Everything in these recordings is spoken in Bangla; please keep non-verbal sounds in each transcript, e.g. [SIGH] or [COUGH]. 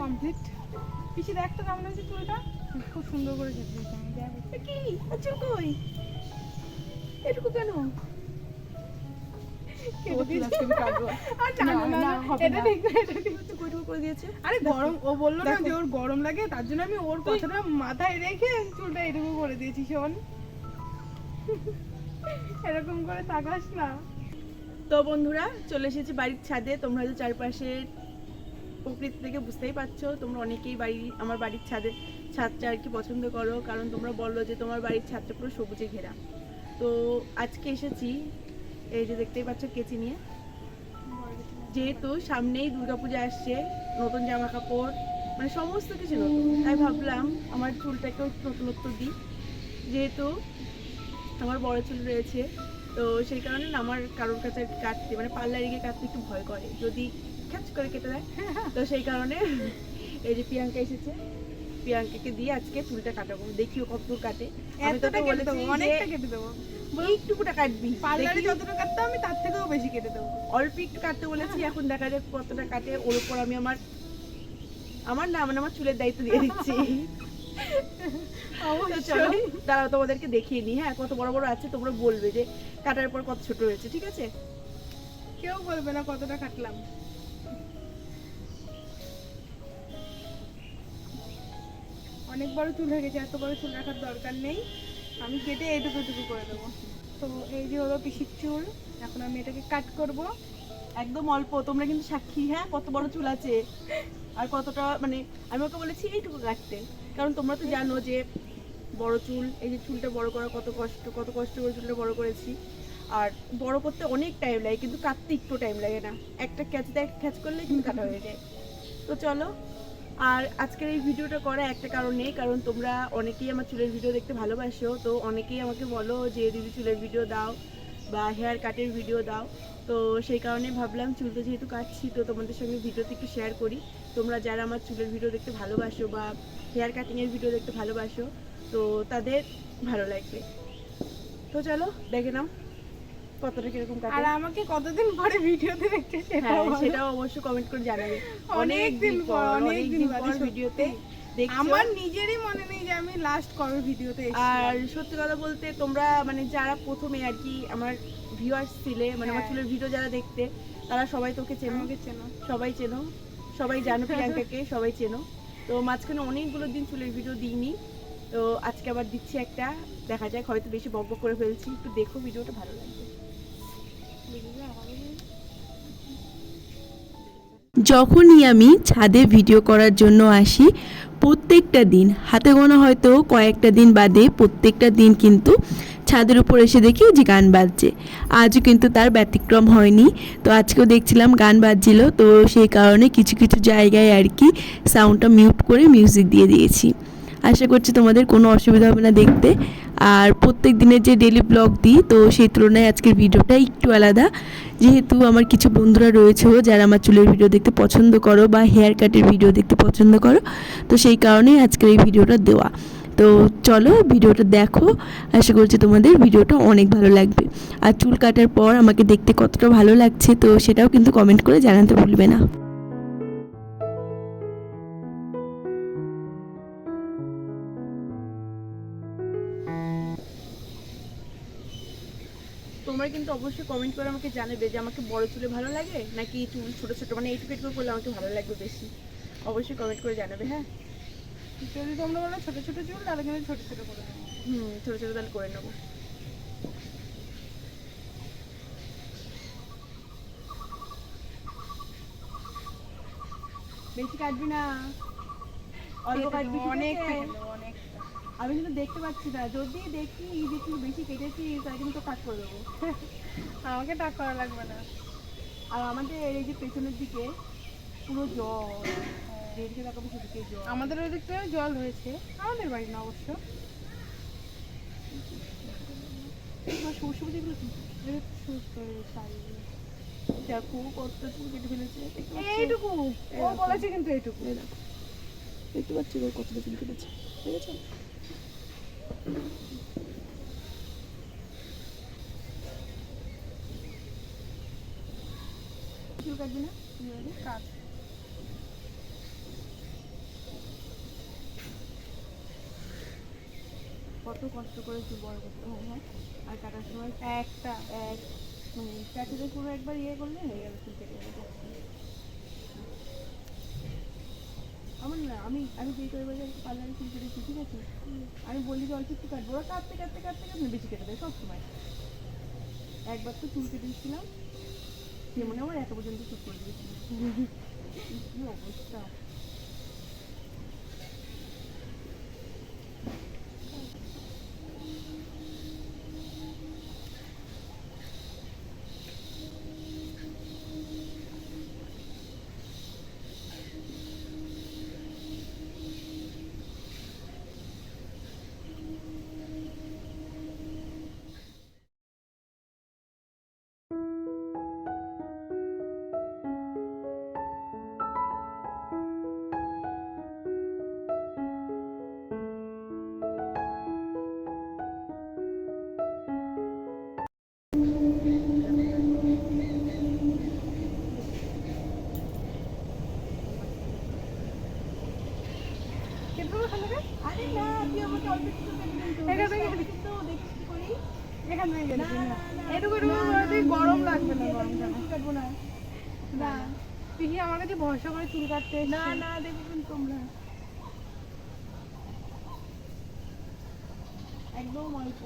কমপ্লিট পিসি দেখ তো কেমন হয়েছে চুলটা। খুব সুন্দর করে কি? কই? এটুকু কেন? আরে গরম ও বলল না যে ওর গরম লাগে তার জন্য আমি ওর কথাটা মাথায় রেখে চুলটা এরকম করে দিয়েছি শোন। [LAUGHS] এরকম করে তাকাস না। তো বন্ধুরা, চলে এসেছি বাড়ির ছাদে। তোমরা হয়তো চারপাশে প্রকৃতি থেকে বুঝতেই পারছ, তোমরা অনেকেই বাড়ি, আমার বাড়ির ছাদে ছাদটা আর কি পছন্দ করো, কারণ তোমরা বলল যে তোমার বাড়ির ছাদটা পুরো সবুজে ঘেরা। তো আজকে এসেছি, এই যে দেখতেই পাচ্ছ কেচি নিয়ে। যেহেতু সামনেই দুর্গাপূজা আসছে, নতুন জামা কাপড় মানে সমস্ত কিছু নতুন। তাই ভাবলাম আমার চুলটাকেও নতুনত্ব দিই। যেহেতু আমার বড় চুল রয়েছে তো সেই কারণে আমার কারোর কাছে কাটতে মানে পার্লারে গিয়ে কাটতে একটু ভয় করে। যদি খ্যাচ করে কেটে দেয় [LAUGHS] তো সেই কারণে [LAUGHS] এই যে প্রিয়াঙ্কা এসেছে প্রিয়াঙ্কাকে দিয়ে আজকে চুলটা কাটাবো দেখিও কত দূর কাটে। আমি তোকে কেটে দেবো অনেকটা কেটে দেবো। এইটুকুটা কাটবি পার্লারে দেখি। যতটা কাটতাম আমি তার থেকেও বেশি কেটে দেবো। অল্প একটু কাটতে বলেছি এখন দেখা যাক কতটা কাটে। ওর উপর আমি আমার আমার না মানে আমার চুলের দায়িত্ব দিয়ে দিচ্ছি। তো [LAUGHS] [LAUGHS] দাঁড়াও, তোমাদেরকে দেখিয়ে নি হ্যাঁ কত বড় বড় আছে, তোমরা বলবে যে কাটার পর কত ছোট হয়েছে, ঠিক আছে? কেউ বলবে না কতটা কাটলাম। অনেক বড় চুল হয়ে গেছে, এত বড় চুল রাখার দরকার নেই। আমি কেটে এইটুকু টুকু করে দেবো। তো এই যে হলো পিসির চুল, এখন আমি এটাকে কাট করব। একদম অল্প, তোমরা কিন্তু সাক্ষী হ্যাঁ? কত বড় চুল আছে। আর কতটা মানে আমি ওকে বলেছি এইটুকু কাটতে কারণ তোমরা তো জানো যে বড় চুল, এই যে চুলটা বড় করা, কত কষ্ট কত কষ্ট করে চুলটা বড় করেছি। আর বড় করতে অনেক টাইম লাগে, কিন্তু কাটতে একটু টাইম লাগে না। একটা ক্যাচ দেয় ক্যাচ করলে কিন্তু কাটা হয়ে যায়। তো চলো, আর আজকের এই ভিডিওটা করা একটা কারণে কারণ তোমরা অনেকেই আমার চুলের ভিডিও দেখতে ভালোবাসো। তো অনেকেই আমাকে বলো যে, দিদি, চুলের ভিডিও দাও বা হেয়ার কাটের ভিডিও দাও। তো সেই কারণে ভাবলাম চুলটা যেহেতু কাটছি তো তোমাদের সঙ্গে ভিডিওতে একটু শেয়ার করি। তোমরা যারা আমার চুলের ভিডিও দেখতে ভালোবাসো বা হেয়ার কাটিংয়ের ভিডিও দেখতে ভালোবাসো তো তাদের ভালো লাগবে। তো চলো দেখে নাও কতটা কীরকম আর আমাকে কতদিন পরে ভিডিওতে দেখতে হ্যাঁ সেটাও বলো। সেটাও অবশ্যই কমেন্ট করে জানাবে। অনেক দিন পর, অনেক দিন বাদে ভিডিওতে দেখছ। আমার নিজেরই মনে নেই যে আমি লাস্ট কবে ভিডিওতে আর সত্যি কথা বলতে তোমরা মানে যারা প্রথমে আর কি আমার ভিউয়ার্স ছিলে মানে আমার হ্যাঁ। চুলের ভিডিও যারা দেখতে তারা সবাই তোকে চেনো। আমাকে চেনো। সবাই চেনো। সবাই জানো [LAUGHS] প্রিয়াঙ্কাকে সবাই চেনো। তো মাঝখানে অনেকগুলো দিন চুলের ভিডিও দিইনি। তো আজকে আবার দিচ্ছি একটা। দেখা যাক হয়তো বেশি বক বক করে ফেলছি। একটু দেখো ভিডিওটা ভালো লাগবে। যখনই আমি ছাদে ভিডিও করার জন্য আসি প্রত্যেকটা দিন হাতে গোনা হয়তো কয়েকটা দিন বাদে প্রত্যেকটা দিন কিন্তু ছাদের উপর এসে দেখি যে গান বাজছে। আজও কিন্তু তার ব্যতিক্রম হয়নি। তো আজকেও দেখছিলাম গান বাজছিল। তো সেই কারণে কিছু কিছু জায়গায় আর কি সাউন্ডটা মিউট করে মিউজিক দিয়ে দিয়েছি। আশা করছি তোমাদের কোনো অসুবিধা হবে না দেখতে। আর প্রত্যেক দিনের যে ডেলি ব্লগ দিই, তো সেই তুলনায় আজকের ভিডিওটা একটু আলাদা। যেহেতু আমার কিছু বন্ধুরা রয়েছেও যারা আমার চুলের ভিডিও দেখতে পছন্দ করো বা হেয়ার কাটের ভিডিও দেখতে পছন্দ করো, তো সেই কারণেই আজকের এই ভিডিওটা দেওয়া। তো চলো ভিডিওটা দেখো। আশা করছি তোমাদের ভিডিওটা অনেক ভালো লাগবে। আর চুল কাটার পর আমাকে দেখতে কতটা ভালো লাগছে, তো সেটাও কিন্তু কমেন্ট করে জানাতে ভুলবে না। তোমরা কিন্তু অবশ্যই কমেন্ট করে আমাকে জানাবে যে আমাকে বড় চুলে ভালো লাগে, নাকি চুল ছোট ছোট মানে এইটুকু করলে আমাকে ভালো লাগবে বেশি? অবশ্যই কমেন্ট করে জানাবে হ্যাঁ? যদি তোমরা বলো ছোট ছোট চুল তাহলে কিন্তু ছোট ছোট করে দেবো হুম ছোট ছোট তাহলে করে নেব। বেশি কাটবি না। অল্প কাটবি অনেক? অনেক। আমি কিন্তু দেখতে পাচ্ছি না যদি দেখি যে তুই বেশি কেটেছিস তাহলে কিন্তু কাট করে দেবো। আমাকে টাক করা লাগবে না। আর আমাদের এই যে পেছনের দিকে পুরো জল। আমাদের ওই জল হয়েছে। আমাদের বাড়ি না অবশ্য? এইটুকু। ও বলেছে কিন্তু এইটুকু। এই দেখো। দেখতে পাচ্ছি ওর কতটা চুল কেটেছে? দেখেছ চুল কাটবি না? কাট। কত কষ্ট করে চুল বড় করতে হয় হ্যাঁ? আর কাটার সময় একটা। এক মানে প্যাকেজে পুরো একবার ইয়ে করলে হয়ে গেল চুল কেটে গেল আমার না আমি আমি যেই করে বাজার পার্লারে চুল কেটেছি ঠিক আছে? আমি বলি যে অল্প একটু কাটবো ওরা কাটতে কাটতে কাটতে কাটতে বেশি কেটে দেয় সবসময় একবার তো চুল কেটে দিচ্ছিলাম সে মনে হয় আমার এত পর্যন্ত চুল করে দিয়েছিল [LAUGHS] কি অবস্থা? না। এটুকু এটুকু করে গরম লাগবে না গরম না না। পিহি আমার কাছে ভরসা করে চুল কাটতে না না দেখো কিন্তু তোমরা। একদম অল্প।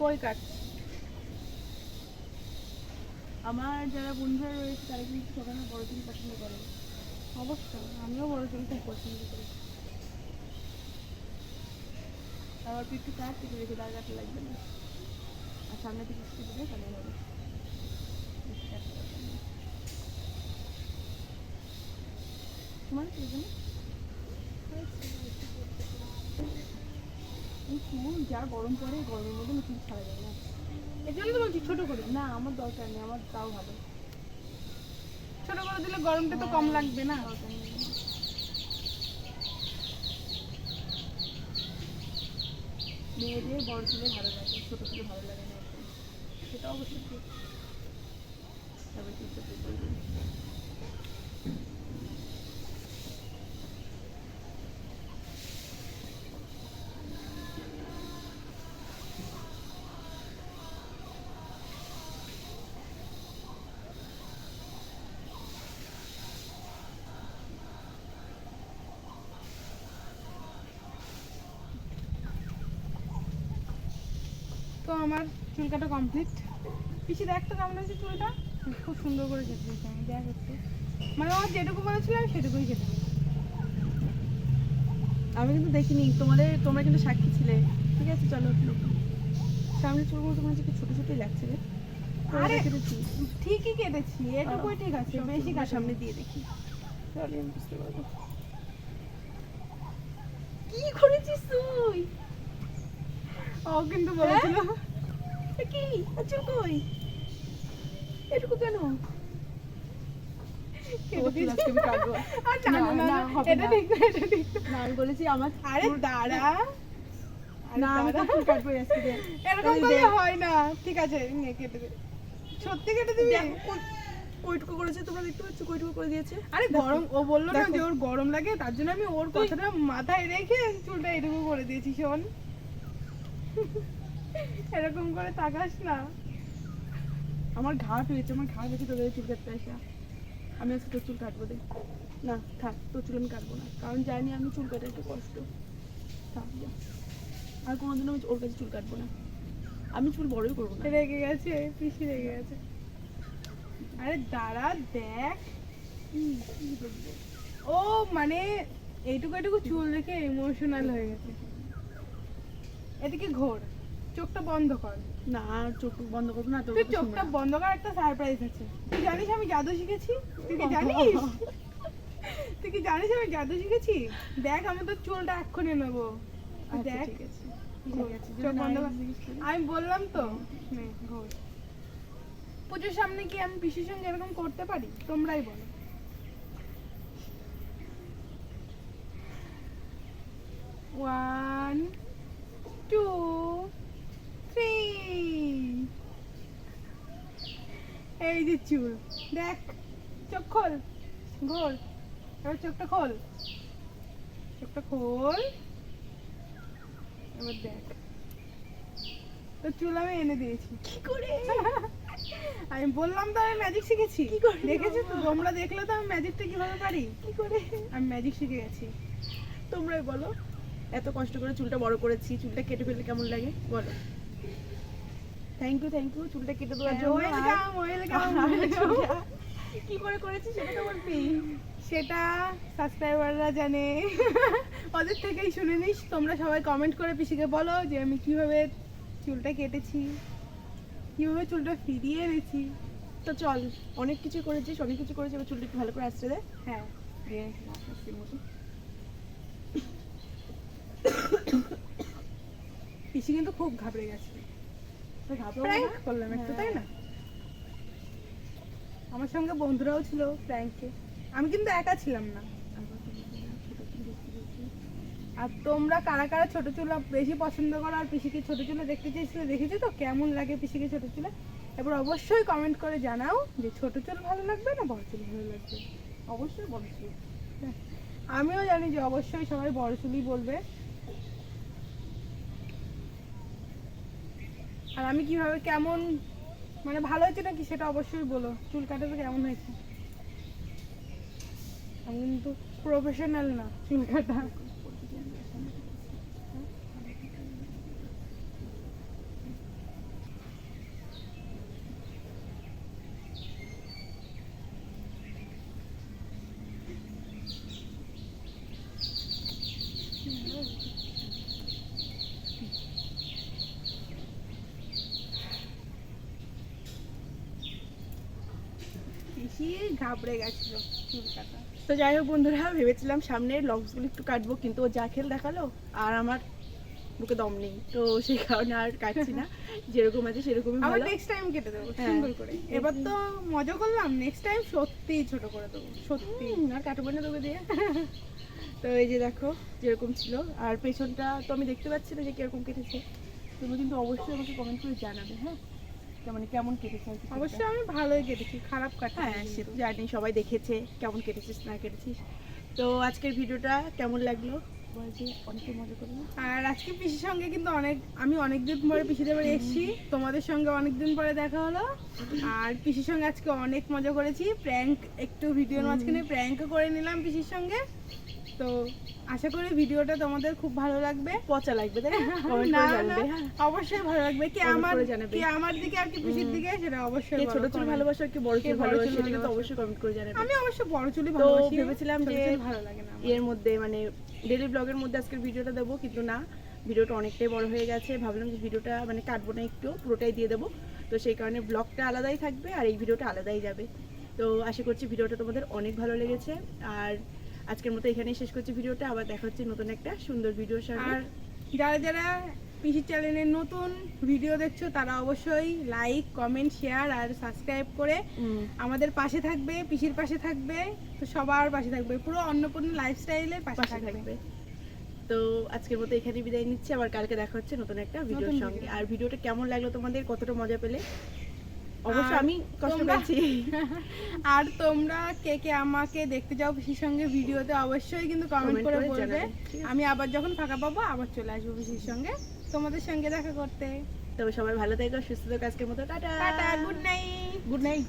অল্পই কাটছি আমার যারা বন্ধুরা রয়েছে, তারা কিন্তু সকালে বড় চুল পছন্দ করে। অবশ্যই আমিও বড় চুল খুব পছন্দ করি। আবার তুই একটু কাট কেটে রেখে দাঁড় কাটতে লাগবে না। আর সামনে থেকে কেটে কাটতে লাগবে না। তোমার কি যা গরম পড়ে, গরমের মধ্যে চুল ছাড়া যায় না। এই জন্য তো বলছি ছোট করে। না, আমার দরকার নেই, আমার তাও ভালো। ছোট করে দিলে গরমটা তো কম লাগবে না। মেয়েদের বড় চুলে ভালো লাগে, ছোট চুলে ভালো লাগে না। সেটা অবশ্যই ঠিক। তবে চুলটা তুই করবি তো আমার চুল কাটা কমপ্লিট পিসি দেখ তো কেমন আছে চুলটা। খুব সুন্দর করে কেটে দিয়েছি আমি দেখ একটু। মানে আমার যেটুকু বলেছিল আমি সেটুকুই কেটে আমি কিন্তু দেখিনি তোমাদের তোমরা কিন্তু সাক্ষী ছিলে। ঠিক আছে চলো সামনে চুলগুলো তোমার কাছে ছোট ছোটই লাগছে রে। আরে! ঠিকই কেটেছি এটুকুই ঠিক আছে বেশি কাটা সামনে দিয়ে দেখি। বুঝতে পারব। কি করেছিস তুই? ও কিন্তু বলেছিল। কি? চুল কই? এটুকু কেন? আমি বলেছি আমার আরে দাঁড়া। না আমি তো চুল কাটবো আজকে এরকম হয় না। ঠিক আছে নে কেটে দে। সত্যি কেটে দিবি? কইটুকু করেছে তোমরা দেখতে পাচ্ছ কইটুকু করে দিয়েছে। আরে গরম ও বলল না যে ওর গরম লাগে তার জন্য আমি ওর কথাটা মাথায় রেখে চুলটা এটুকু করে দিয়েছি শোন। এরকম করে তাকাস না। আমার ঘাট হয়েছে আমার ঘাট হয়েছে তোদের চুল কাটতে আসা। আমি আজকে তোর চুল কাটবো দে না, থাক, তোর চুল আমি কাটবো না। কারণ জানি আমি চুল কাটা একটু কষ্ট। থাক আর কোনোদিন আমি ওর কাছে চুল কাটবো না। আমি চুল বড়ই করব না। রেগে গেছে, পিসি রেগে গেছে। আরে দাঁড়া, দেখ? ও মানে এইটুকু এইটুকু চুল দেখে ইমোশনাল হয়ে গেছে। এদিকে ঘোর। চোখটা বন্ধ কর। না চোখ বন্ধ করব না তুই চোখটা বন্ধ কর একটা সারপ্রাইজ আছে। তুই জানিস আমি জাদু শিখেছি? তুই কি জানিস? তুই কি জানিস আমি জাদু শিখেছি? দেখ আমি তোর চুলটা এক্ষুনি নেব। আচ্ছা, দেখ। আমি বললাম তো। পুজোর সামনে কি আমি পিসির সঙ্গে এরকম করতে পারি? তোমরাই বলো। ওয়ান টু থ্রি এই যে চুল দেখ চোখ খোল ঘোর এবার চোখটা খোল। চোখটা খোল। এবার দেখ। তো চুল আমি এনে দিয়েছি। কি করে? [LAUGHS] আমি বললাম তো আমি ম্যাজিক শিখেছি। কি করে? দেখেছ তো? তোমরা দেখলে তো আমি ম্যাজিকটা কীভাবে পারি? কি করে? আমি ম্যাজিক শিখে গেছি। তোমরাই বলো। এত কষ্ট করে চুলটা বড় করেছি চুলটা কেটে ফেললে কেমন লাগে? বলো। থ্যাংক ইউ থ্যাংক ইউ চুলটা কেটে দেওয়ার জন্য। আর চুলটা কি করে করেছি সেটা তো বলবি। সেটা সাবস্ক্রাইবাররা জানে। ওদের থেকেই শুনে নিস। তোমরা সবাই কমেন্ট করে পিসিকে বলো যে আমি কীভাবে চুলটা কেটেছি কীভাবে চুলটা ফিরিয়ে এনেছি। তো চল অনেক কিছু করেছিস অনেক কিছু করেছিস এবার চুলটা একটু ভালো করে আসতে দে। হ্যাঁ দিয়ে মতো পিসি কিন্তু খুব ঘাবড়ে গেছে। প্র্যাঙ্ক করলাম একটু হ্যাঁ। তাই না? আমার সঙ্গে বন্ধুরাও ছিল প্র্যাঙ্কে। আমি কিন্তু একা ছিলাম না। আর তোমরা কারা কারা ছোট চুলা বেশি পছন্দ করো আর পিসিকে ছোট চুলা দেখতে চেয়েছিলে দেখেছ তো? কেমন লাগে পিসিকে ছোট চুলা? এবার অবশ্যই কমেন্ট করে জানাও যে ছোট চুল ভালো লাগবে না বড় চুল ভালো লাগবে? অবশ্যই বড় চুল। আমিও জানি যে অবশ্যই সবাই বড় চুলই বলবে। আর আমি কীভাবে কেমন মানে ভালো হয়েছে নাকি সেটা অবশ্যই বলো। চুল কাটাতে কেমন হয়েছে? আমি কিন্তু প্রফেশনাল না চুল কাটা। ঘাবড়ে গেছিল চুল কাটা তো যাই হোক বন্ধুরা ভেবেছিলাম সামনে লক্সগুলো একটু কাটবো কিন্তু ও যা খেল দেখাল আর আমার বুকে দম নেই। তো সেই কারণে আর কাটছি না। [LAUGHS] যেরকম আছে সেরকমই আবার নেক্সট টাইম কেটে দেবো হ্যাঁ। সুন্দর করে। এবার তো মজা করলাম নেক্সট টাইম সত্যি ছোট করে দেবো সত্যি। আর কাটবো না তোকে দিয়ে। [LAUGHS] তো এই যে দেখো যেরকম ছিল। আর পেছনটা তো আমি দেখতে পাচ্ছি না যে কীরকম কেটেছে। তুমি কিন্তু অবশ্যই আমাকে কমেন্ট করে জানাবে হ্যাঁ? মানে কেমন কেটেছে। অবশ্যই আমি ভালোই কেটেছি খারাপ কাটা হ্যাঁ সে তো জানি সবাই দেখেছে কেমন কেটেছিস না কেটেছিস। তো আজকের ভিডিওটা কেমন লাগল? অনেকে মজা করল আর আজকে পিসির সঙ্গে কিন্তু অনেক আমি অনেকদিন পরে পিসিদের বাড়ি এসেছি তোমাদের সঙ্গে অনেকদিন পরে দেখা হলো। আর পিসির সঙ্গে আজকে অনেক মজা করেছি প্র্যাঙ্ক একটু ভিডিওর মাঝখানে প্র্যাঙ্কও করে নিলাম পিসির সঙ্গে। তো আশা করি ভিডিওটা তোমাদের খুব ভালো লাগবে। পচা লাগবে তাই না? জানাবে হ্যাঁ। অবশ্যই ভালো লাগবে। কি আমার কি আমার দিকে আর কি পিসির দিকে সেটা অবশ্যই ছোট চুল ভালোবাসো আর কি বড় চুল ভালোবাসো সেটা কিন্তু অবশ্যই কমেন্ট করে জানাবে। আমি অবশ্য বড় চুলই ভালোবাসি ভেবেছিলাম যে ভালো লাগে না এর মধ্যে মানে ডেলি ব্লগের মধ্যে আজকের ভিডিওটা দেবো কিন্তু না ভিডিওটা অনেকটাই বড় হয়ে গেছে। ভাবলাম যে ভিডিওটা মানে কাটবো না একটু পুরোটাই দিয়ে দেবো। তো সেই কারণে ব্লগটা আলাদাই থাকবে আর এই ভিডিওটা আলাদাই যাবে। তো আশা করছি ভিডিওটা তোমাদের অনেক ভালো লেগেছে। আর আজকের মতো এখানেই শেষ করছি ভিডিওটা। আবার দেখা হচ্ছে নতুন একটা সুন্দর ভিডিওর সঙ্গে। আর যারা যারা পিসির চ্যানেলের নতুন ভিডিও দেখছ তারা অবশ্যই লাইক কমেন্ট শেয়ার আর সাবস্ক্রাইব করে আমাদের পাশে থাকবে পিসির পাশে থাকবে তো সবার পাশে থাকবে। পুরো অন্নপূর্ণ লাইফস্টাইলের পাশে থাকবে। তো আজকের মতো এখানে বিদায় নিচ্ছি। আবার কালকে দেখা হচ্ছে নতুন একটা ভিডিওর সঙ্গে। আর ভিডিওটা কেমন লাগল তোমাদের? কতটা মজা পেলে? অবশ্য আমি কষ্ট পাচ্ছি [LAUGHS] আর তোমরা কে কে আমাকে দেখতে যাও পিসির সঙ্গে ভিডিওতে অবশ্যই কিন্তু কমেন্ট করে বলবে? আমি আবার যখন ফাঁকা পাবো আবার চলে আসব পিসির সঙ্গে। তোমাদের সঙ্গে দেখা করতে। তবে সবাই ভালো থেকো সুস্থ থেকো আজকের মতো tata. Tata good night good night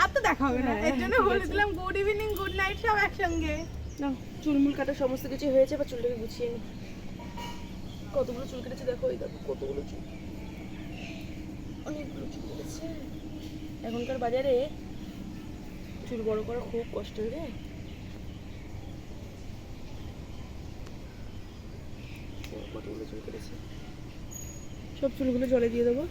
আর তো দেখা হবে না হ্যাঁ, এর জন্য বলে দিলাম গুড ইভিনিং গুড নাইট সব একসঙ্গে। না চুলমুল কাটা সমস্ত কিছু হয়েছে বা চুলটাকে গুছিয়ে নি। কতগুলো চুল কেটেছে দেখো এই দেখো কতগুলো চুল। অনেকগুলো চুল কেটেছে এখনকার বাজারে চুল বড় করা খুব কষ্ট রে। কতগুলো চুল কেটেছে? সব চুলগুলো জলে দিয়ে দেবো।